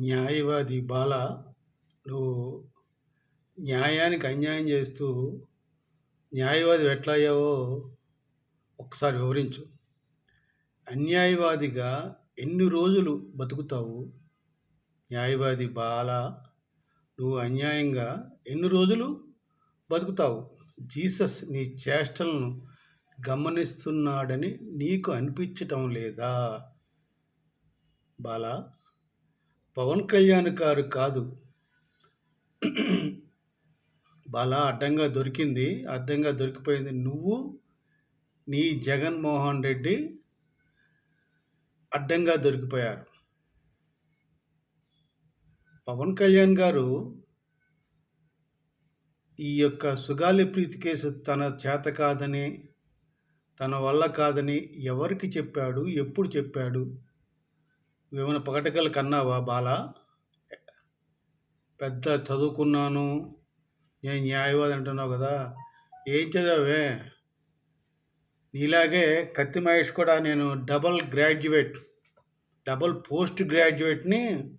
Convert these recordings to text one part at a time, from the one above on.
న్యాయవాది బాల నువ్వు న్యాయానికి అన్యాయం చేస్తూ న్యాయవాది ఎట్లా అయ్యావో ఒకసారి వివరించు. అన్యాయవాదిగా ఎన్ని రోజులు బతుకుతావు? న్యాయవాది బాల నువ్వు అన్యాయంగా ఎన్ని రోజులు బతుకుతావు? జీసస్ నీ చేష్టలను గమనిస్తున్నాడని నీకు అనిపించటం లేదా? బాలా పవన్ కళ్యాణ్ గారు కాదు. బాలా అడ్డంగా దొరికింది అడ్డంగా దొరికిపోయింది. నువ్వు నీ జగన్మోహన్ రెడ్డి అడ్డంగా దొరికిపోయారు. పవన్ కళ్యాణ్ గారు ఈ యొక్క సుగాలి ప్రీతి కేసు తన చేత కాదని తన వల్ల కాదని ఎవరికి చెప్పాడు ఎప్పుడు చెప్పాడు? ఏమైనా పగటికలు కన్నావా బాల? పెద్ద చదువుకున్నాను నేను న్యాయవాది అంటున్నావు కదా? ఏం చదివావే? నీలాగే కత్తి మహేష్ కూడా నేను డబల్ గ్రాడ్యుయేట్ డబల్ పోస్ట్ గ్రాడ్యుయేట్ని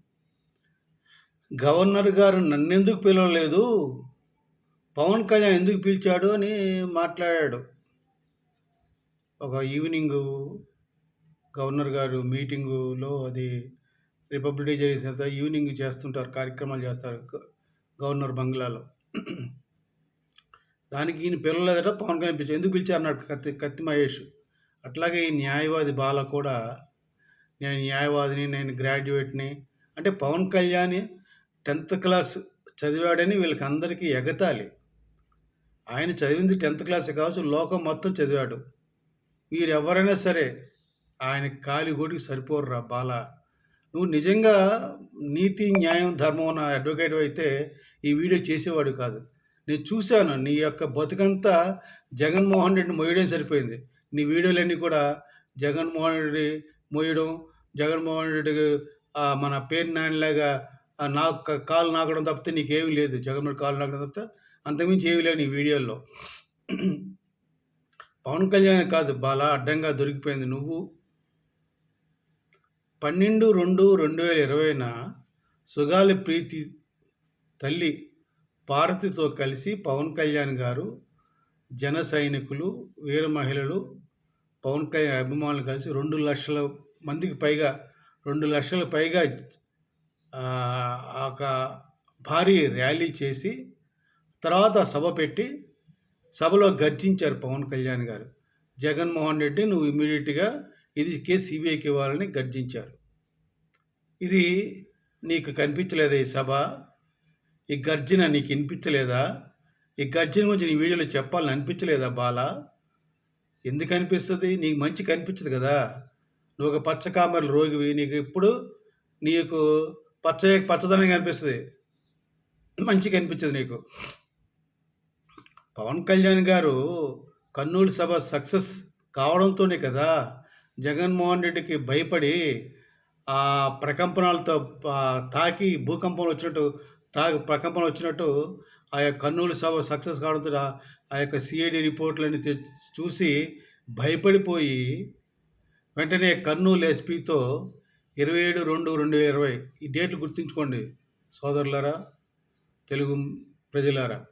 గవర్నర్ గారు నన్నెందుకు పిలవలేదు? పవన్ కళ్యాణ్ ఎందుకు పిలిచాడు అని మాట్లాడాడు. ఒక ఈవినింగు గవర్నర్ గారు మీటింగులో అది రిపబ్లిక్ డే చేసిన తర్వాత ఈవినింగ్ చేస్తుంటారు కార్యక్రమాలు చేస్తారు గవర్నర్ బంగ్లాలో. దానికి ఈయన పిల్లలేదట పవన్ కళ్యాణ్ పిలిచారు. ఎందుకు పిలిచారు అన్నాడు కత్తి కత్తి మహేష్. అట్లాగే ఈ న్యాయవాది బాల కూడా నేను న్యాయవాదిని నేను గ్రాడ్యుయేట్ని అంటే పవన్ కళ్యాణ్ టెన్త్ క్లాస్ చదివాడని వీళ్ళకి అందరికీ ఎగతాలి ఆయన చదివింది టెన్త్ క్లాస్ కావచ్చు లోకం మొత్తం చదివాడు. మీరు ఎవరైనా సరే ఆయన కాలిగోటికి సరిపోరురా బాల. నువ్వు నిజంగా నీతి న్యాయం ధర్మం ఉన్న అడ్వకేట్ అయితే ఈ వీడియో చేసేవాడు కాదు. నేను చూశాను నీ యొక్క బతుకంతా జగన్మోహన్ రెడ్డి మొయ్యడం సరిపోయింది. నీ వీడియోలన్నీ కూడా జగన్మోహన్ రెడ్డి మొయ్యడం జగన్మోహన్ రెడ్డి మన పేరు నాయనలాగా నాకు కాలు నాకడం తప్పితే నీకేమీ లేదు. జగన్మోహన్ కాలు నాకడం తప్పితే అంతకుమించి ఏమీ లేవు నీ వీడియోల్లో. పవన్ కళ్యాణ్ కాదు బాలా అడ్డంగా దొరికిపోయింది. నువ్వు పన్నెండు రెండు రెండు వేల ఇరవైన సుగాలి ప్రీతి తల్లి పార్వతితో కలిసి పవన్ కళ్యాణ్ గారు జన సైనికులు వీర మహిళలు పవన్ కళ్యాణ్ అభిమానులు కలిసి రెండు లక్షల మందికి పైగా రెండు లక్షల పైగా ఒక భారీ ర్యాలీ చేసి తర్వాత సభ పెట్టి సభలో గర్జించారు పవన్ కళ్యాణ్ గారు. జగన్మోహన్ రెడ్డి నువ్వు ఇమీడియట్గా ఇది కేసు సిబిఐకి ఇవ్వాలని గర్జించారు. ఇది నీకు కనిపించలేదా ఈ సభ? ఈ గర్జన నీకు వినిపించలేదా? ఈ గర్జన గురించి నీ వీడియోలో చెప్పాలని అనిపించలేదా బాల? ఎందుకు అనిపిస్తుంది? నీకు మంచి కనిపించదు కదా? నువ్వు ఒక పచ్చకామర రోగివి. నీకు ఇప్పుడు నీకు పచ్చ పచ్చదనం కనిపిస్తుంది. మంచి కనిపించదు నీకు. పవన్ కళ్యాణ్ గారు కర్నూలు సభ సక్సెస్ కావడంతోనే కదా జగన్మోహన్ రెడ్డికి భయపడి ఆ ప్రకంపనలతో తాకి భూకంపం వచ్చినట్టు తాకి ప్రకంపన వచ్చినట్టు ఆ యొక్క కర్నూలు సభ సక్సెస్ కావడంతో ఆ- యొక్క సిఐడి రిపోర్ట్లన్నీ చూసి భయపడిపోయి వెంటనే కర్నూలు ఎస్పీతో ఇరవై ఏడు రెండు రెండు వేల ఇరవై ఈ డేట్లు గుర్తుంచుకోండి సోదరులారా తెలుగు ప్రజలారా.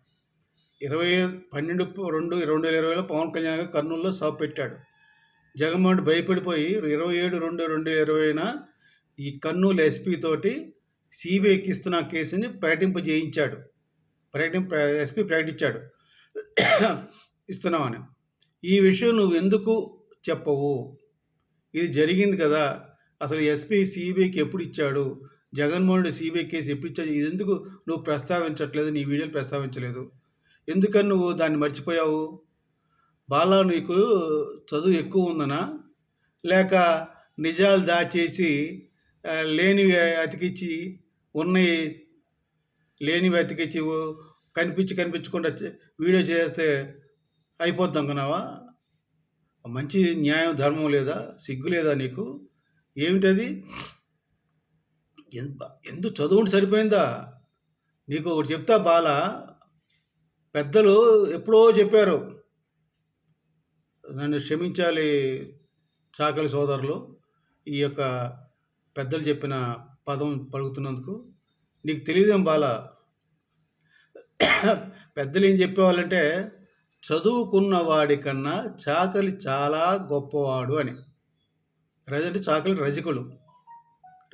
ఇరవై పన్నెండు రెండు రెండు వేల ఇరవైలో పవన్ కళ్యాణ్ గారు కర్నూలులో సభ పెట్టాడు. జగన్మోహన్ భయపడిపోయి ఇరవై ఏడు రెండు రెండు ఇరవైన ఈ కర్నూలు ఎస్పీ తోటి సిబిఐకి ఇస్తున్న కేసుని ప్రకటింపు చేయించాడు ప్రకటింప ఎస్పీ ప్రకటించాడు. ఇస్తున్నామని. ఈ విషయం నువ్వు ఎందుకు చెప్పవు? ఇది జరిగింది కదా. అసలు ఎస్పీ సిబిఐకి ఎప్పుడు ఇచ్చాడు? జగన్మోహన్ సిబిఐ కేసు ఎప్పుడు ఇచ్చాడు? ఇది ఎందుకు నువ్వు ప్రస్తావించట్లేదు? నీ వీడియోలు ప్రస్తావించలేదు. ఎందుకని నువ్వు దాన్ని మర్చిపోయావు? బాలా నీకు చదువు ఎక్కువ ఉందనా? లేక నిజాలు దాచేసి లేనివి అతికిచ్చి ఉన్నాయి లేనివి అతికిచ్చి కనిపించి కనిపించకుండా వీడియో చేస్తే అయిపోద్ది అనుకున్నావా మంచి న్యాయం ధర్మం లేదా? సిగ్గు లేదా నీకు? ఏమిటది? ఎంత ఎందుకు చదువుండి సరిపోయిందా? నీకు ఒకటి చెప్తా బాల. పెద్దలు ఎప్పుడో చెప్పారు నన్ను క్షమించాలి చాకలి సోదరులు ఈ యొక్క పెద్దలు చెప్పిన పదం పలుకుతున్నందుకు. నీకు తెలియదేం బాలా? పెద్దలు ఏం చెప్పేవాళ్ళంటే చదువుకున్న వాడి కన్నా చాకలి చాలా గొప్పవాడు అని. రజ అంటే చాకలి రజకులు.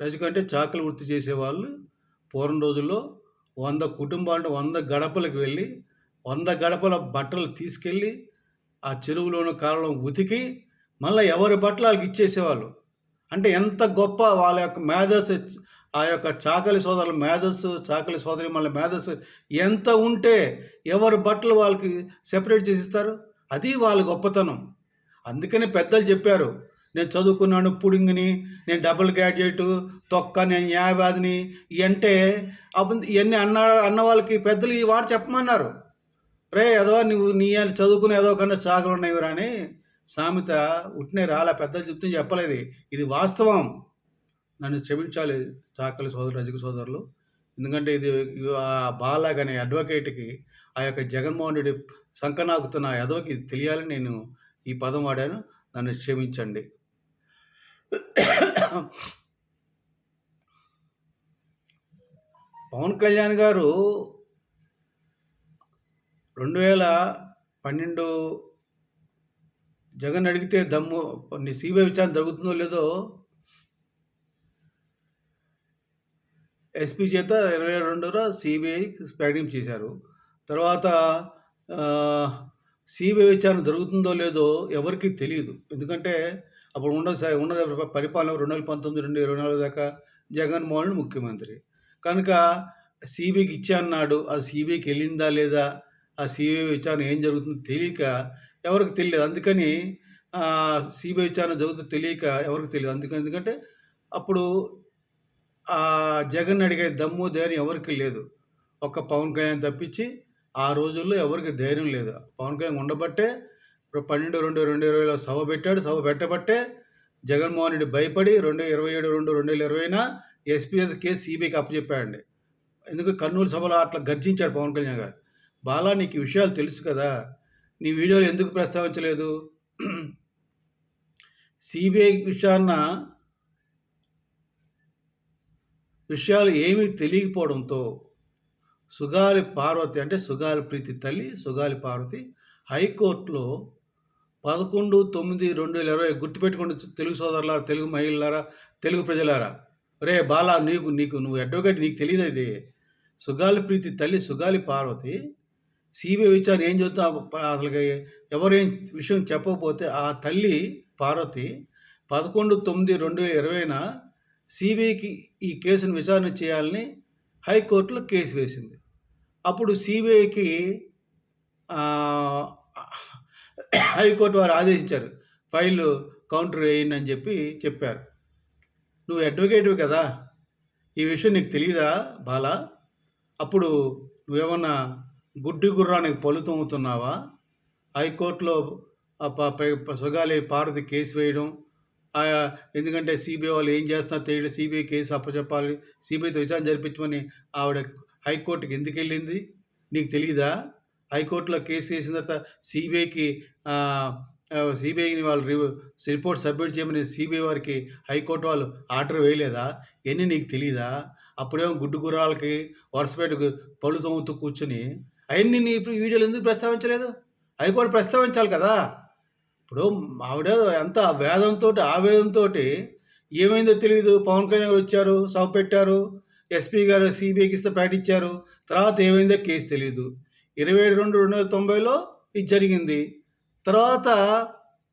రజకు అంటే చాకలి వృత్తి చేసేవాళ్ళు. పూర్వం రోజుల్లో వంద కుటుంబాలు వంద గడపలకు వెళ్ళి వంద గడపల బట్టలు తీసుకెళ్ళి ఆ చెరువులోని కాలంలో ఉతికి మళ్ళీ ఎవరి బట్టలు వాళ్ళకి ఇచ్చేసేవాళ్ళు. అంటే ఎంత గొప్ప వాళ్ళ యొక్క మేధస్సు ఆ యొక్క చాకలి సోదరుల మేధస్సు చాకలి సోదరి మళ్ళీ మేధస్సు ఎంత ఉంటే ఎవరి బట్టలు వాళ్ళకి సెపరేట్ చేసి ఇస్తారు? అది వాళ్ళ గొప్పతనం. అందుకని పెద్దలు చెప్పారు నేను చదువుకున్నాను పుడింగిని నేను డబుల్ గ్రాడ్యుయేట్ తొక్క నేను న్యాయవాదిని అంటే అప్పుడు ఇవన్నీ అన్న అన్న వాళ్ళకి పెద్దలు ఈ వాడు చెప్పమన్నారు. రే ఏదో నువ్వు నీ చదువుకుని ఏదో కన్నా చాకలు ఉన్నాయి అని సామెత ఉట్టినే రాలా పెద్దలు చెప్తూ చెప్పలేదు. ఇది వాస్తవం. నన్ను క్షమించాలి చాకలి సోదరు రజక సోదరులు. ఎందుకంటే ఇది ఆ బాలాగ్ అనే అడ్వకేట్కి ఆ యొక్క జగన్మోహన్ రెడ్డి సంకనాకుతున్న ఎదవకి ఇది తెలియాలని నేను ఈ పదం వాడాను. నన్ను క్షమించండి. పవన్ కళ్యాణ్ గారు రెండు వేల పన్నెండు జగన్ అడిగితే దమ్ము సిబిఐ విచారణ జరుగుతుందో లేదో ఎస్పీ చేత ఇరవై రెండున సిబిఐ ప్రకటన చేశారు. తర్వాత సిబిఐ విచారణ జరుగుతుందో లేదో ఎవరికి తెలియదు ఎందుకంటే అప్పుడు ఉండదు ఉన్నది పరిపాలన రెండు వేల పంతొమ్మిది రెండు ఇరవై నాలుగు దాకా జగన్మోహన్ ముఖ్యమంత్రి. కనుక సిబిఐకి ఇచ్చా అన్నాడు అది సిబిఐకి వెళ్ళిందా లేదా? ఆ సిబిఐ విచారణ ఏం జరుగుతుందో తెలియక ఎవరికి తెలియదు అందుకని సిబిఐ విచారణ జరుగుతుందో తెలియక ఎవరికి తెలియదు. అందుకని ఎందుకంటే అప్పుడు ఆ జగన్ అడిగే దమ్ము ధైర్యం ఎవరికి లేదు. ఒక్క పవన్ కళ్యాణ్ తప్పించి ఆ రోజుల్లో ఎవరికి ధైర్యం లేదు. పవన్ కళ్యాణ్ ఉండబట్టే ఇప్పుడు పన్నెండు రెండు రెండు ఇరవైలో సభ పెట్టాడు. సభ పెట్టబట్టే జగన్మోహన్ రెడ్డి భయపడి రెండు ఇరవై ఏడు రెండు రెండు వేల ఇరవైన ఎస్పీ కేసు సిబిఐకి అప్పచెప్పాడండి. ఎందుకు? కర్నూలు సభలో అట్లా గర్జించాడు పవన్ కళ్యాణ్ గారు. బాలా నీకు విషయాలు తెలుసు కదా. నీ వీడియోలు ఎందుకు ప్రస్తావించలేదు? సిబిఐ విషయాన్న విషయాలు ఏమీ తెలియకపోవడంతో సుగాలి పార్వతి అంటే సుగాలి ప్రీతి తల్లి సుగాలి పార్వతి హైకోర్టులో పదకొండు తొమ్మిది రెండు వేల ఇరవై గుర్తుపెట్టుకోండి తెలుగు సోదరులారా తెలుగు మహిళలారా తెలుగు ప్రజలారా. రే బాలా నీకు నీకు నువ్వు అడ్వకేట్ నీకు తెలియదు ఇది. సుగాలి ప్రీతి తల్లి సుగాలి పార్వతి సిబిఐ విచారణ ఏం చెబుతా అసలు ఎవరేం విషయం చెప్పకపోతే ఆ తల్లి పార్వతి పదకొండు తొమ్మిది రెండు వేల ఇరవైన సిబిఐకి ఈ కేసును విచారణ చేయాలని హైకోర్టులో కేసు వేసింది. అప్పుడు సిబిఐకి హైకోర్టు వారు ఆదేశించారు ఫైల్ కౌంటర్ వేయండి అని చెప్పి చెప్పారు. నువ్వు అడ్వకేట్వి కదా ఈ విషయం నీకు తెలియదా బాలా? అప్పుడు నువ్వేమన్నా గుడ్డి గుర్రానికి పలు తోముతున్నావా? హైకోర్టులో సుగాలి పార్వతి కేసు వేయడం. ఎందుకంటే సిబిఐ వాళ్ళు ఏం చేస్తున్నా తెలియదు. CBI case అప్పచెప్పాలి. సిబిఐతో విచారణ జరిపించమని ఆవిడ హైకోర్టుకి ఎందుకు వెళ్ళింది? నీకు తెలియదా హైకోర్టులో కేసు వేసిన తర్వాత సిబిఐకి సిబిఐని వాళ్ళు రిపోర్ట్ సబ్మిట్ చేయమని సిబిఐ వారికి హైకోర్టు వాళ్ళు ఆర్డర్ వేయలేదా? ఎన్ని నీకు తెలియదా అప్పుడేమో గుడ్డు గుర్రాలకి వరుసపేటకు పళ్ళు తోముతూ కూర్చుని అవన్నీ నీ వీడియోలు ఎందుకు ప్రస్తావించలేదు? హైకోర్టు ప్రస్తావించాలి కదా. ఇప్పుడు ఆవిడ ఎంత వేదంతో ఆవేదంతో ఏమైందో తెలియదు పవన్ కళ్యాణ్ గారు వచ్చారు సభ పెట్టారు ఎస్పీ గారు సిబిఐకి ఇస్తే ప్రకటించారు తర్వాత ఏమైందో కేసు తెలియదు ఇరవై ఏడు రెండు రెండు వేల తొంభైలో ఇది జరిగింది. తర్వాత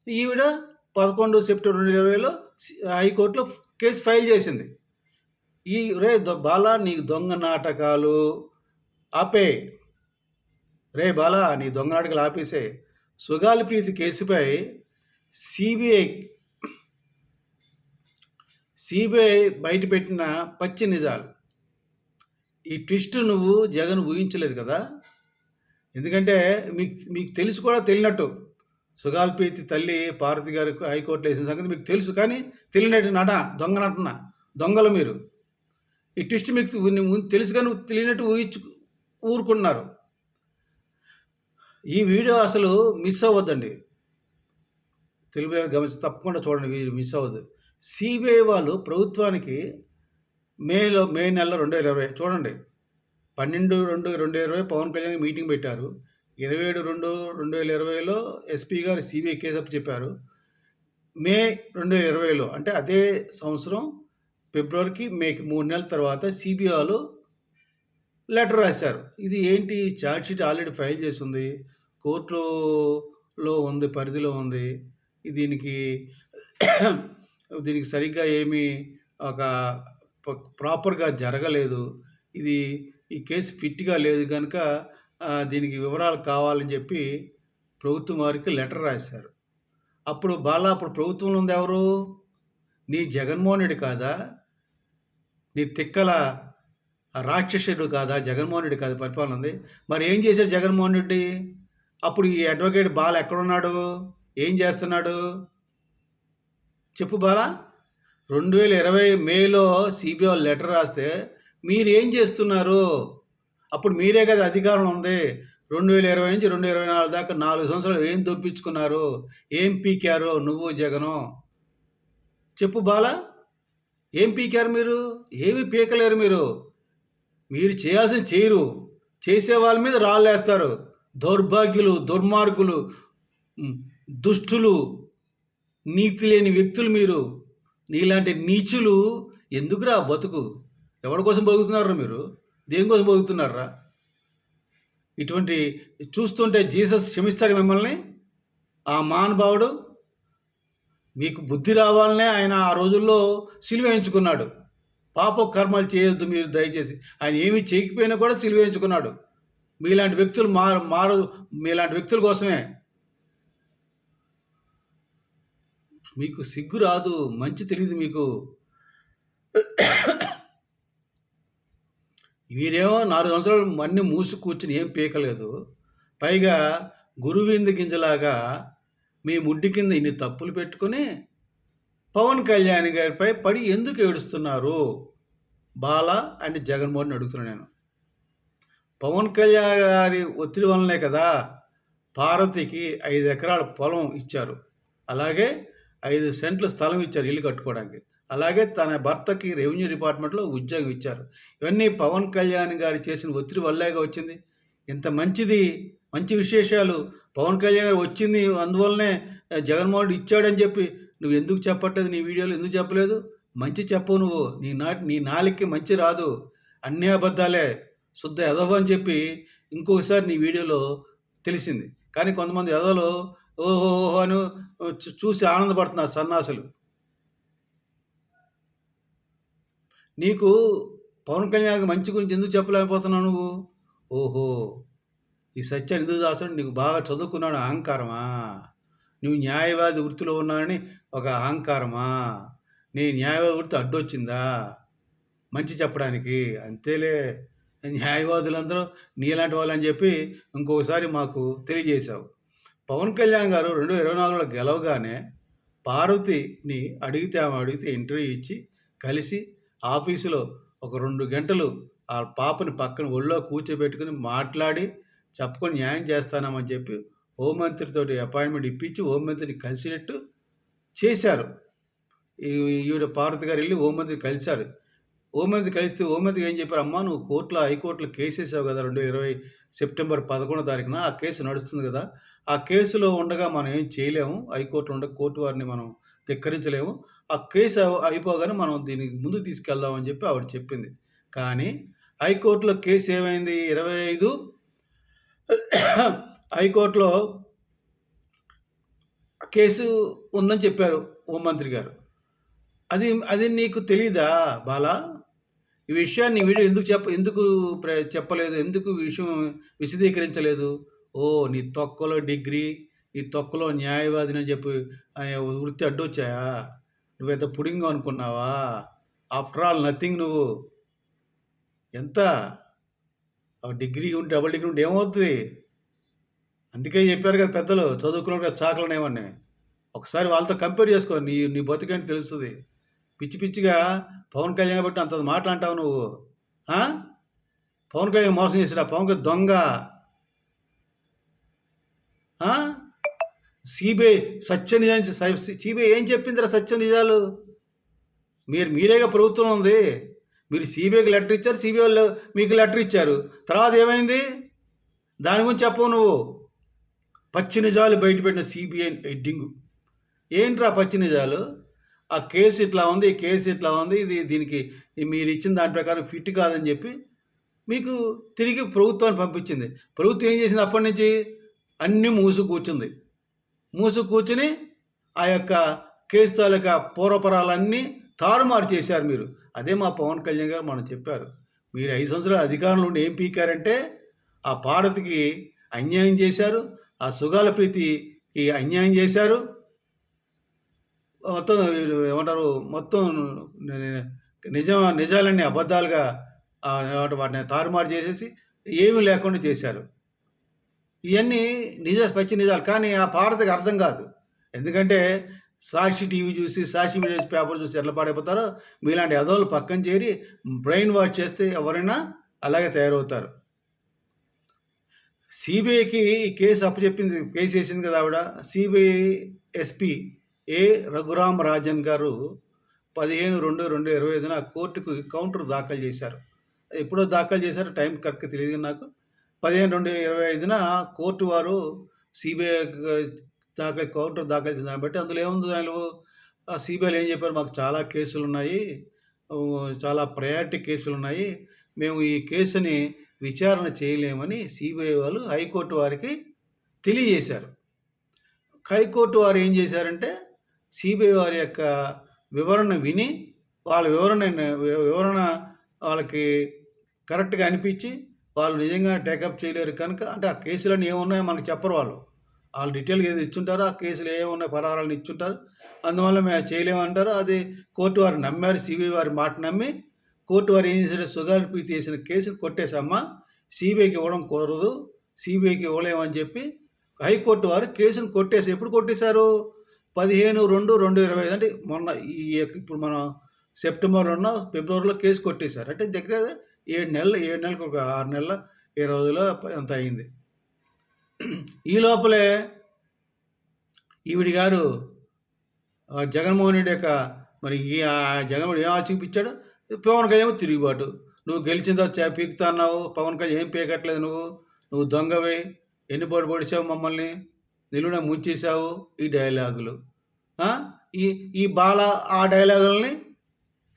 ఈవిడ పదకొండు సెప్టెంబర్ రెండు ఇరవైలో హైకోర్టులో కేసు ఫైల్ చేసింది. ఈ రే బాలా నీ దొంగ నాటకాలు ఆపే. రే బాలా నీ దొంగ నాటకాలు ఆపేసే. సుగాలి ప్రీతి కేసుపై సిబిఐ సిబిఐ బయటపెట్టిన పచ్చి నిజాలు. ఈ ట్విస్ట్ నువ్వు జగన్ ఊహించలేదు కదా? ఎందుకంటే మీకు మీకు తెలుసు కూడా తెలియనట్టు. సుగాల్పీతి తల్లి పార్వతి గారు హైకోర్టులో వేసిన సంగతి మీకు తెలుసు కానీ తెలియనట్టు నట దొంగ నటన దొంగలు మీరు. ఈ ట్విస్ట్ మీకు తెలుసు కానీ తెలియనట్టు ఊహించు ఊరుకున్నారు ఈ వీడియో అసలు మిస్ అవ్వద్దండి. తెలుగు గమనించి తప్పకుండా చూడండి వీడియో మిస్ అవ్వద్దు సిబిఐ వాళ్ళు ప్రభుత్వానికి మేలో మే నెలలో రెండు వేల ఇరవై చూడండి. పన్నెండు రెండు రెండు ఇరవై పవన్ కళ్యాణ్ మీటింగ్ పెట్టారు. ఇరవై ఏడు రెండు రెండు వేల ఇరవైలో ఎస్పీ గారు సిబిఐ కేసు అప్ చెప్పారు. మే రెండు వేల ఇరవైలో అంటే అదే సంవత్సరం ఫిబ్రవరికి మేకి మూడు నెలల తర్వాత సిబిఐ వాళ్ళు లెటర్ రాశారు. ఇది ఏంటి? ఛార్జ్ షీట్ ఆల్రెడీ ఫైల్ చేసి ఉంది కోర్టులో ఉంది పరిధిలో ఉంది. దీనికి దీనికి సరిగ్గా ఏమీ ఒక ప్రాపర్గా జరగలేదు. ఇది ఈ కేసు ఫిట్గా లేదు కనుక దీనికి వివరాలు కావాలని చెప్పి ప్రభుత్వం వారికి లెటర్ రాశారు. అప్పుడు బాలా అప్పుడు ప్రభుత్వంలో ఉంది ఎవరు? నీ జగన్మోహన్ రెడ్డి కాదా? నీ తిక్కల రాక్షసుడు కాదా జగన్మోహన్ రెడ్డి కాదా పరిపాలన ఉంది. మరి ఏం చేశాడు జగన్మోహన్ రెడ్డి? అప్పుడు ఈ అడ్వకేట్ బాల ఎక్కడున్నాడు? ఏం చేస్తున్నాడు? చెప్పు బాలా. రెండు వేల ఇరవై మేలో సిబిఐ లెటర్ రాస్తే మీరు ఏం చేస్తున్నారు? అప్పుడు మీరే కదా అధికారం ఉంది. రెండు వేల ఇరవై నుంచి రెండు ఇరవై నాలుగు దాకా నాలుగు సంవత్సరాలు ఏం దొప్పించుకున్నారు? ఏం పీకారు నువ్వు జగను? చెప్పు బాలా. ఏం పీకారు మీరు? ఏమి పీకలేరు మీరు? మీరు చేయాల్సింది చేయరు. చేసే వాళ్ళ మీద రాళ్ళేస్తారు. దౌర్భాగ్యులు దుర్మార్గులు దుష్టులు నీతి లేని వ్యక్తులు మీరు. నీలాంటి నీచులు ఎందుకురా బతుకు? ఎవరి కోసం బతుకుతున్నారా మీరు? దేనికోసం బతుకుతున్నారా ఇటువంటి చూస్తుంటే జీసస్ క్షమిస్తాడు మిమ్మల్ని. ఆ మహానుభావుడు మీకు బుద్ధి రావాలనే ఆయన ఆ రోజుల్లో సిలువేయించుకున్నాడు పాప కర్మలు చేయొద్దు మీరు దయచేసి. ఆయన ఏమీ చేయకపోయినా కూడా సిలువేయించుకున్నాడు మీలాంటి వ్యక్తులు మారు మారు మీలాంటి వ్యక్తుల కోసమే. మీకు సిగ్గు రాదు మంచి తెలియదు మీకు. మీరేమో నాలుగు సంవత్సరాలు మన్ని మూసి కూర్చుని ఏం పీకలేదు. పైగా గురువింద గింజలాగా మీ ముడ్డి కింద ఇన్ని తప్పులు పెట్టుకుని పవన్ కళ్యాణ్ గారిపై పడి ఎందుకు ఏడుస్తున్నారు? బాల అండ్ జగన్మోహన్ అడుగుతున్నాను నేను. పవన్ కళ్యాణ్ గారి ఒత్తిడి వల్లనే కదా పార్వతికి ఐదు ఎకరాల పొలం ఇచ్చారు. అలాగే ఐదు సెంట్లు స్థలం ఇచ్చారు ఇల్లు కట్టుకోవడానికి. అలాగే తన భర్తకి రెవెన్యూ డిపార్ట్మెంట్లో ఉద్యోగం ఇచ్చారు. ఇవన్నీ పవన్ కళ్యాణ్ గారు చేసిన ఒత్తిడి వల్లేగా వచ్చింది. ఇంత మంచిది మంచి విశేషాలు. పవన్ కళ్యాణ్ గారు వచ్చింది అందువల్లనే జగన్మోహన్ రెడ్డి ఇచ్చాడని చెప్పి నువ్వు ఎందుకు చెప్పట్లేదు? నీ వీడియోలో ఎందుకు చెప్పలేదు? మంచి చెప్పవు నువ్వు. నీ నాటి నీ నాలికి మంచి రాదు. అన్ని అబద్ధాలే. శుద్ధ ఎదవ అని చెప్పి ఇంకొకసారి నీ వీడియోలో తెలిసింది. కానీ కొంతమంది ఎదవలు ఓహో అని చూసి ఆనందపడుతున్నారు సన్నాసులు. నీకు పవన్ కళ్యాణ్ మంచి గురించి ఎందుకు చెప్పలేకపోతున్నావు నువ్వు? ఓహో ఈ సత్యాన్ని ఎందుకు దాస్తాడు నీకు బాగా చదువుకున్నాడు. అహంకారమా? నువ్వు న్యాయవాది వృత్తిలో ఉన్నానని ఒక అహంకారమా? నీ న్యాయవాది వృత్తి అడ్డొచ్చిందా? మంచి చెప్పడానికి. అంతేలే. న్యాయవాదులందరూ నీలాంటి వాళ్ళని చెప్పి ఇంకొకసారి మాకు తెలియజేశావు. పవన్ కళ్యాణ్ గారు రెండు ఇరవై నాలుగులో గెలవగానే పార్వతిని అడిగితే ఆమె అడిగితే ఇంటర్వ్యూ ఇచ్చి కలిసి ఆఫీసులో ఒక రెండు గంటలు ఆ పాపని పక్కన ఒళ్ళో కూర్చోబెట్టుకుని మాట్లాడి చెప్పుకొని న్యాయం చేస్తానమని చెప్పి హోంమంత్రితో అపాయింట్మెంట్ ఇప్పించి హోంమంత్రిని కలిసినట్టు చేశారు. ఈ- ఈవిడ పార్వతి గారు వెళ్ళి హోంమంత్రిని కలిశారు. హోంమంత్రి కలిస్తే హోంమంత్రి ఏం చెప్పారు? అమ్మా నువ్వు కోర్టులో హైకోర్టులో కేసు వేసావు కదా రెండు ఇరవై సెప్టెంబర్ పదకొండో తారీఖున ఆ కేసు నడుస్తుంది కదా ఆ కేసులో ఉండగా మనం ఏం చేయలేము? హైకోర్టులో ఉండగా కోర్టు వారిని మనం ధిక్కరించలేము. ఆ కేసు అయిపోగానే మనం దీనికి ముందు తీసుకెళ్దామని చెప్పి ఆవిడ చెప్పింది. కానీ హైకోర్టులో కేసు ఏమైంది? ఇరవై ఐదు హైకోర్టులో కేసు ఉందని చెప్పారు హోంమంత్రి గారు. అది అది నీకు తెలీదా బాలా? ఈ విషయాన్ని వీడియో ఎందుకు చెప్ప ఎందుకు ప్ర- చెప్పలేదు? ఎందుకు విషయం విశదీకరించలేదు? ఓ నీ తొక్కలో డిగ్రీ నీ తొక్కలో న్యాయవాదిని అని చెప్పి వృత్తి అడ్డొచ్చాయా? నువ్వెంత పుడింగ్ అనుకున్నావా? ఆఫ్టర్ ఆల్ నథింగ్ నువ్వు. ఎంత? ఆ డిగ్రీ ఉంటే డబుల్ డిగ్రీ ఉంటే ఏమవుతుంది? అందుకే చెప్పారు కదా పెద్దలు చదువుకున్నాడు కదా చాకలనేవన్నీ ఒకసారి వాళ్ళతో కంపేర్ చేసుకో నీ నీ బతుకేంటి తెలుస్తుంది? పిచ్చి పిచ్చిగా పవన్ కళ్యాణ్ బట్టి అంత మాట్లాంటావు నువ్వు. పవన్ కళ్యాణ్ మోసం చేసిరా పవన్ కళ్యాణ్ దొంగ. సిబిఐ సత్య నిజాన్ని సిబిఐ ఏం చెప్పిందిరా సత్య నిజాలు మీరు మీరేగా ప్రభుత్వం ఉంది? మీరు సిబిఐకి లెటర్ ఇచ్చారు సిబిఐ వాళ్ళు మీకు లెటర్ ఇచ్చారు. తర్వాత ఏమైంది? దాని గురించి చెప్పవు నువ్వు. పచ్చి నిజాలు బయటపెట్టిన సిబిఐ ఎడ్డింగు ఏంట్రా పచ్చి నిజాలు ఆ కేసు ఇట్లా ఉంది ఈ కేసు ఇట్లా ఉంది ఇది దీనికి మీరు ఇచ్చిన దాని ప్రకారం ఫిట్ కాదని చెప్పి మీకు తిరిగి ప్రభుత్వాన్ని పంపించింది. ప్రభుత్వం ఏం చేసింది అప్పటి నుంచి? అన్నీ మూసు కూర్చుంది. మూసు కూర్చుని ఆ యొక్క కేసు తాలూకా పూర్వపరాలన్నీ తారుమారు చేశారు మీరు. అదే మా పవన్ కళ్యాణ్ గారు మనం చెప్పారు. మీరు ఐదు సంవత్సరాల అధికారంలో ఉండి ఏం పీకారంటే ఆ భారత్కి అన్యాయం చేశారు ఆ సుగాల ప్రీతికి అన్యాయం చేశారు. మొత్తం ఏమంటారు మొత్తం నిజం నిజాలన్నీ అబద్ధాలుగా వాటిని తారుమారు చేసేసి ఏమీ లేకుండా చేశారు. ఇవన్నీ నిజ పచ్చి నిజాలు కానీ ఆ భారతకి అర్థం కాదు. ఎందుకంటే సాక్షి టీవీ చూసి సాక్షి మీడియా పేపర్ చూసి ఎట్లా పాడైపోతారో మీలాంటి అదోలు పక్కన చేరి బ్రెయిన్ వాష్ చేస్తే ఎవరైనా అలాగే తయారవుతారు. సిబిఐకి ఈ కేసు అప్పచెప్పింది కేసు వేసింది కదా ఆవిడ. సిబిఐ ఎస్పీ ఏ రఘురామ్ రాజన్ గారు పదిహేను రెండు రెండు ఇరవై ఐదున కోర్టుకు కౌంటర్ దాఖలు చేశారు. ఎప్పుడో దాఖలు చేశారు టైం కరెక్ట్గా తెలియదు నాకు. పదిహేను రెండు ఇరవై ఐదున కోర్టు వారు సిబిఐ దాఖలు కౌంటర్ దాఖలు చేసిన దాన్ని బట్టి అందులో ఏముంది దానిలో? సిబిఐలో ఏం చెప్పారు? మాకు చాలా కేసులు ఉన్నాయి చాలా ప్రయారిటీ కేసులు ఉన్నాయి మేము ఈ కేసుని విచారణ చేయలేమని సిబిఐ వాళ్ళు హైకోర్టు వారికి తెలియజేశారు. హైకోర్టు వారు ఏం చేశారంటే సిబిఐ వారి యొక్క వివరణ విని వాళ్ళ వివరణ వివరణ వాళ్ళకి కరెక్ట్గా అనిపించి వాళ్ళు నిజంగా టేకప్ చేయలేరు కనుక అంటే ఆ కేసులన్నీ ఏమున్నాయో మనకు చెప్పరు వాళ్ళు. వాళ్ళు డీటెయిల్గా ఏది ఇచ్చుంటారో ఆ కేసులు ఏమున్నాయి పరారాలను ఇచ్చుంటారు. అందువల్ల మేము చేయలేమంటారు. అది కోర్టు వారు నమ్మారు సిబిఐ వారి మాట నమ్మి కోర్టు వారు ఏం చేశారు? సుగాలి ప్రీతి చేసిన కేసును కొట్టేసమ్మా సిబిఐకి ఇవ్వడం కుదరదు సిబిఐకి ఇవ్వలేమని చెప్పి హైకోర్టు వారు కేసును కొట్టేసి ఎప్పుడు కొట్టేశారు? పదిహేను రెండు రెండు ఇరవై ఐదు అంటే మొన్న ఈ ఇప్పుడు మనం సెప్టెంబర్లో ఉన్న ఫిబ్రవరిలో కేసు కొట్టేశారు. అంటే దగ్గర ఏడు నెలలు ఏడు నెలలకు ఒక ఆరు నెలల ఏ రోజులో అంత అయింది? ఈ లోపలే ఈవిడి గారు జగన్మోహన్ రెడ్డి యొక్క మరి ఈ జగన్మోహన్ ఏం చూపించాడు? పవన్ కళ్యాణ్ ఏమో తిరుగుబాటు. నువ్వు గెలిచిన తర్వాత చే- పీకుతా అన్నావు. పవన్ కళ్యాణ్ ఏం పీకట్లేదు నువ్వు. నువ్వు దొంగవే ఎన్ని పోటు పొడిచావు మమ్మల్ని? నిలువున ముంచేశావు ఈ డైలాగులు. ఈ ఈ బాల ఆ డైలాగులని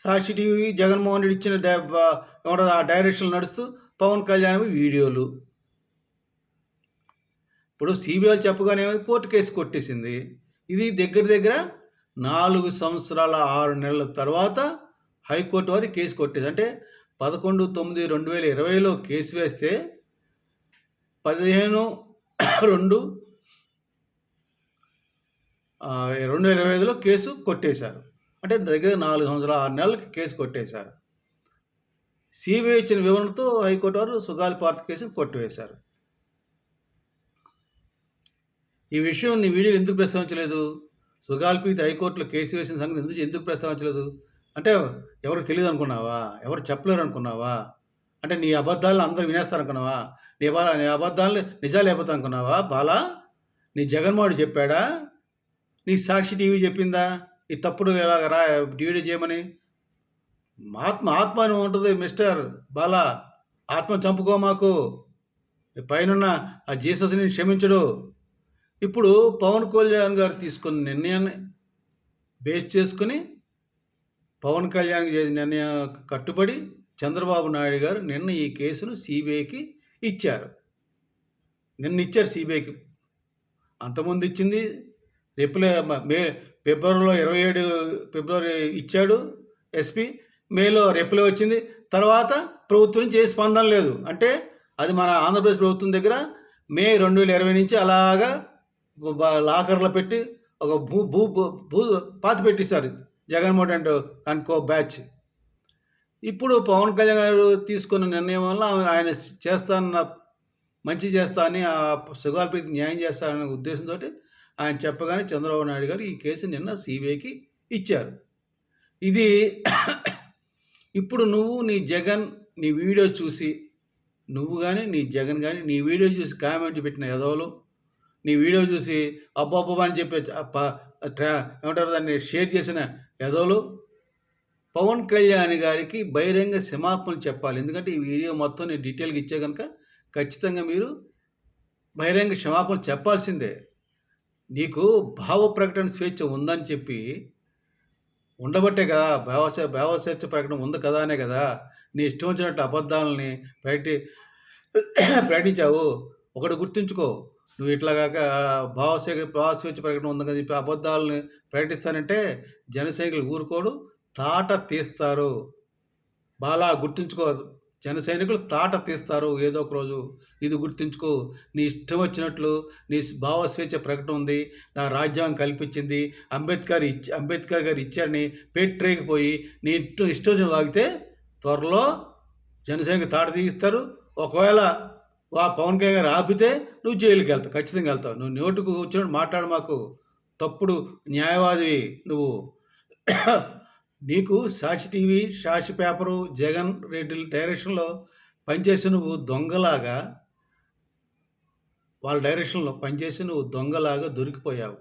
సాక్షి టీవీ జగన్మోహన్ రెడ్డి ఇచ్చిన డై ఏమంటారు ఆ డైరెక్షన్ నడుస్తూ పవన్ కళ్యాణ్ వీడియోలు. ఇప్పుడు సిబిఐ చెప్పగానే కోర్టు కేసు కొట్టేసింది. ఇది దగ్గర దగ్గర నాలుగు సంవత్సరాల ఆరు నెలల తర్వాత హైకోర్టు వారి కేసు కొట్టేసి అంటే పదకొండు తొమ్మిది రెండు వేల ఇరవైలో కేసు వేస్తే పదిహేను రెండు రెండు వేల ఇరవై ఐదులో కేసు కొట్టేశారు. అంటే దగ్గర నాలుగు సంవత్సరాల ఆరు నెలలకి కేసు కొట్టేశారు. సిబిఐ ఇచ్చిన వివరణతో హైకోర్టు వారు సుగాలి పార్త కేసును కొట్టివేశారు. ఈ విషయం నీ వీడియోలు ఎందుకు ప్రస్తావించలేదు? సుగాల్పీతి హైకోర్టులో కేసు వేసిన సంగతి ఎందుకు ఎందుకు ప్రస్తావించలేదు? అంటే ఎవరికి తెలియదు అనుకున్నావా? ఎవరు చెప్పలేరు అనుకున్నావా? అంటే నీ అబద్ధాలను అందరూ వినేస్తారు అనుకున్నావా? నీ అబ నీ అబద్ధాలు నిజాలు అయిపోతా అనుకున్నావా? బాలా నీ జగన్మోహన్ చెప్పాడా? నీ సాక్షి టీవీ చెప్పిందా? ఈ తప్పుడు ఇలాగ రా డివిడీ చేయమని? ఆత్మ ఆత్మ అని ఉంటుంది మిస్టర్ బాలా. ఆత్మ చంపుకో మాకు. పైన పైనున్న ఆ జీసస్ని క్షమించడు. ఇప్పుడు పవన్ కళ్యాణ్ గారు తీసుకున్న నిర్ణయాన్ని బేస్ చేసుకుని పవన్ కళ్యాణ్ చేసిన నిర్ణయం కట్టుబడి చంద్రబాబు నాయుడు గారు నిన్న ఈ కేసును సిబిఐకి ఇచ్చారు. నిన్న ఇచ్చారు సిబిఐకి. అంతకుముందు ఇచ్చింది రేపులే మే ఫిబ్రవరిలో ఇరవై ఏడు ఫిబ్రవరి ఇచ్చాడు ఎస్పీ. మేలో రేపులే వచ్చింది. తర్వాత ప్రభుత్వం నుంచి ఏ స్పందన లేదు. అంటే అది మన ఆంధ్రప్రదేశ్ ప్రభుత్వం దగ్గర మే రెండు వేల ఇరవై నుంచి అలాగా లాకర్లో పెట్టి ఒక భూ భూ భూ- భూ పాతి పెట్టేశారు. Jaganmohan and co batch. ఇప్పుడు పవన్ కళ్యాణ్ గారు తీసుకున్న నిర్ణయం వల్ల ఆయన చేస్తానన్న మంచి చేస్తా అని ఆ సుగాల్పీకి న్యాయం చేస్తాననే ఉద్దేశంతో ఆయన చెప్పగానే చంద్రబాబు నాయుడు గారు ఈ కేసు నిన్న సిబిఐకి ఇచ్చారు. ఇది ఇప్పుడు నువ్వు నీ జగన్ నీ వీడియో చూసి నువ్వు కానీ నీ జగన్ కానీ నీ వీడియో చూసి కామెంట్ పెట్టిన ఎదవలు నీ వీడియో చూసి అబ్బాబ్బా అని చెప్పి ఏమంటారు దాన్ని షేర్ చేసిన ఎదోలు పవన్ కళ్యాణ్ గారికి బహిరంగ క్షమాపణలు చెప్పాలి. ఎందుకంటే ఈ వీడియో మొత్తం నేను డీటెయిల్గా ఇచ్చే కనుక ఖచ్చితంగా మీరు బహిరంగ క్షమాపణ చెప్పాల్సిందే. నీకు భావ ప్రకటన స్వేచ్ఛ ఉందని చెప్పి ఉండబట్టే కదా భావ భావ స్వేచ్ఛ ప్రకటన ఉంది కదా అనే కదా నీ ఇష్టం వచ్చినట్టు అబద్ధాలని ప్రకటి ప్రకటించావు. ఒకటి గుర్తుంచుకో. నువ్వు ఇట్లాగాక భావ స్వే- స్వేచ్ఛ ప్రకటన ఉంది కదా చెప్పి అబద్ధాలని ప్రకటిస్తానంటే జనసైనికులు ఊరుకోడు తాట తీస్తారు. బాలా గుర్తుంచుకో జన సైనికులు తాట తీస్తారు ఏదో ఒక రోజు. ఇది గుర్తుంచుకో నీ ఇష్టం వచ్చినట్లు నీ భావ స్వేచ్ఛ ప్రకటన ఉంది నా రాజ్యాంగం కల్పించింది అంబేద్కర్ ఇచ్చి అంబేద్కర్ గారు ఇచ్చారని పెట్టరేగిపోయి నీ ఇష్టం ఇష్టం వచ్చిన వాగితే త్వరలో జనసైనిక తాట తీస్తారు. ఒకవేళ ఆ పవన్ కళ్యాణ్ గారు ఆపితే నువ్వు జైలుకి వెళ్తావు ఖచ్చితంగా వెళ్తావు. నువ్వు నోటుకు వచ్చినట్టు మాట్లాడు మాకు. తప్పుడు న్యాయవాదివి నువ్వు. నీకు సాక్షి టీవీ సాక్షి పేపరు జగన్ రెడ్డి డైరెక్షన్లో పనిచేసి నువ్వు దొంగలాగా వాళ్ళ డైరెక్షన్లో పనిచేసి నువ్వు దొంగలాగా దొరికిపోయావు.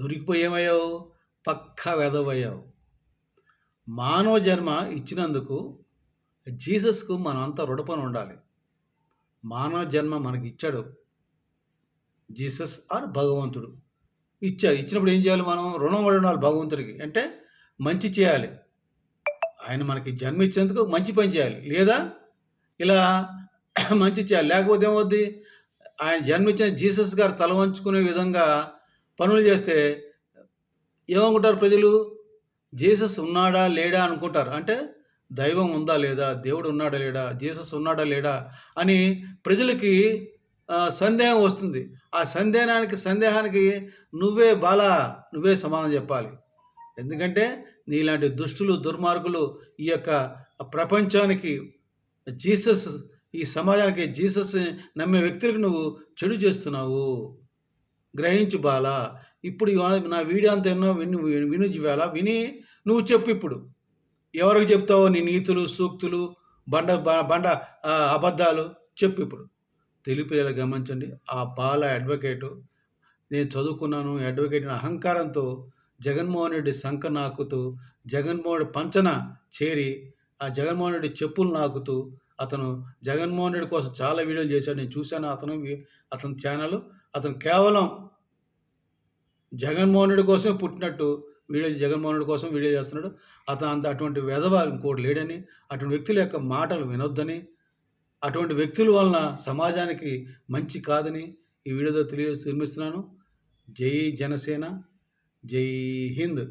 దొరికిపోయేమయ్యావు? పక్కా వెదవయ్యావు మానవ జన్మ ఇచ్చినందుకు జీసస్కు మనం అంతా రుణపని ఉండాలి. మానవ జన్మ మనకి ఇచ్చాడు జీసస్ ఆర్ భగవంతుడు. ఇచ్చాడు ఇచ్చినప్పుడు ఏం చేయాలి మనం? రుణం పడి ఉండాలి భగవంతుడికి. అంటే మంచి చేయాలి. ఆయన మనకి జన్మ ఇచ్చినందుకు మంచి పని చేయాలి. లేదా ఇలా మంచి చేయాలి. లేకపోతే ఏమవుద్ది? ఆయన జన్మించిన జీసస్ గారు తల వంచుకునే విధంగా పనులు చేస్తే ఏమనుకుంటారు ప్రజలు? జీసస్ ఉన్నాడా లేడా అనుకుంటారు. అంటే దైవం ఉందా లేదా? దేవుడు ఉన్నాడా లేడా? జీసస్ ఉన్నాడా లేడా? అని ప్రజలకి సందేహం వస్తుంది. ఆ సందేహానికి సందేహానికి నువ్వే బాల నువ్వే సమాధానం చెప్పాలి. ఎందుకంటే నీలాంటి దుష్టులు దుర్మార్గులు ఈ యొక్క ప్రపంచానికి జీసస్ ఈ సమాజానికి జీసస్ నమ్మే వ్యక్తులకు నువ్వు చెడు చేస్తున్నావు. గ్రహించు బాల. ఇప్పుడు నా వీడియో అంతా ఎన్నో విను విను జీవాల. విని నువ్వు చెప్పు ఇప్పుడు. ఎవరికి చెప్తావో నీ నీతులు సూక్తులు బండ బ- బండ అబద్ధాలు చెప్పు ఇప్పుడు. తెలిపేలా గమనించండి. ఆ బాల అడ్వకేటు నేను చదువుకున్నాను అడ్వకేట్ అహంకారంతో జగన్మోహన్ రెడ్డి శంఖ నాకుతూ జగన్మోహన్ పంచన చేరి ఆ జగన్మోహన్ రెడ్డి చెప్పులు నాకుతూ అతను జగన్మోహన్ రెడ్డి కోసం చాలా వీడియోలు చేశాడు. నేను చూశాను అతను అతని ఛానల్ అతను కేవలం జగన్మోహన్ రెడ్డి కోసమే పుట్టినట్టు వీడియో జగన్మోహన్ రెడ్డి కోసం వీడియో చేస్తున్నాడు. అతను అంత అటువంటి వెధవ ఇంకోటి లేడని అటువంటి వ్యక్తుల యొక్క మాటలు వినొద్దని అటువంటి వ్యక్తుల వలన సమాజానికి మంచి కాదని ఈ వీడియోతో తెలియ నిర్మిస్తున్నాను. జై జనసేన జై హింద్.